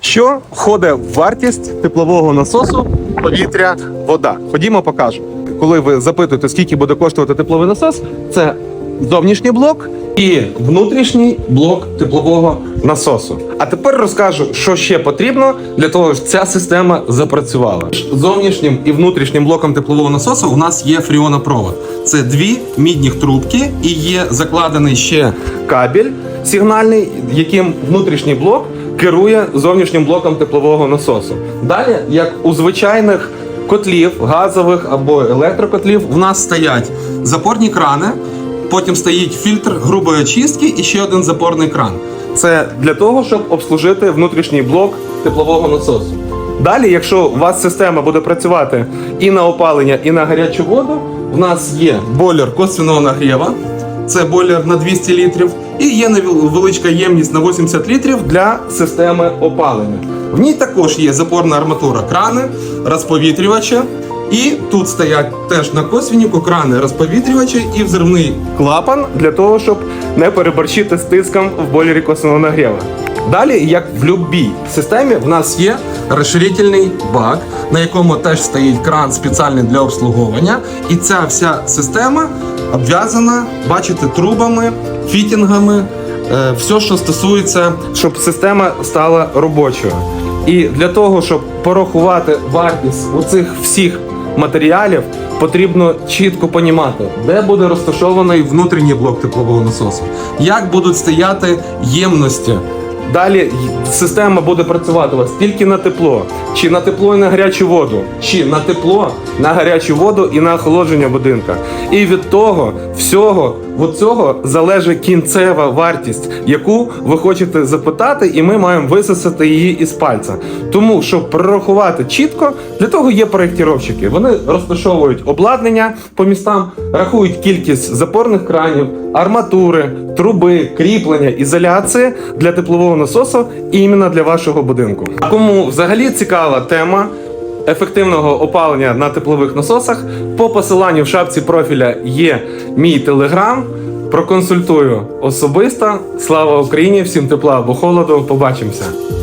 Що входить в вартість теплового насосу повітря, вода? Ходімо, покажу. Коли ви запитуєте, скільки буде коштувати тепловий насос, це зовнішній блок і внутрішній блок теплового насосу. А тепер розкажу, що ще потрібно для того, щоб ця система запрацювала. Зовнішнім і внутрішнім блоком теплового насосу у нас є фріонопровод. Це дві мідні трубки, і є закладений ще кабель сигнальний, яким внутрішній блок керує зовнішнім блоком теплового насосу. Далі, як у звичайних котлів, газових або електрокотлів, в нас стоять запорні крани, потім стоїть фільтр грубої очистки і ще один запорний кран. Це для того, щоб обслужити внутрішній блок теплового насосу. Далі, якщо у вас система буде працювати і на опалення, і на гарячу воду, в нас є бойлер косвіного нагріва, це бойлер на 200 літрів, і є невеличка ємність на 80 літрів для системи опалення. В ній також є запорна арматура крани, розповітрювачі. І тут стоять теж на косвініку крани розповітрювачі і взривний клапан для того, щоб не переборщити з тиском в бойлері косвіного нагріву. Далі, як в будь-якій системі, в нас є розширительний бак, на якому теж стоїть кран спеціальний для обслуговування. І ця вся система обв'язана, бачите, трубами, фітінгами, е, все, що стосується, щоб система стала робочою. І для того, щоб порахувати вартість оцих всіх матеріалів, потрібно чітко понімати, де буде розташований внутрішній блок теплового насосу, як будуть стояти ємності. Далі система буде працювати у вас тільки на тепло, чи на тепло і на гарячу воду, чи на тепло, на гарячу воду і на охолодження будинка. І від того всього від цього залежить кінцева вартість, яку ви хочете запитати, і ми маємо висосати її із пальця. Тому, щоб прорахувати чітко, для того є проєктіровщики. Вони розташовують обладнання по містам, рахують кількість запорних кранів, арматури, труби, кріплення, ізоляції для теплового насосу іменно для вашого будинку. Кому взагалі цікава тема ефективного опалення на теплових насосах, по посиланню в шапці профіля є мій телеграм. Проконсультую особисто. Слава Україні! Всім тепла або холоду. Побачимося!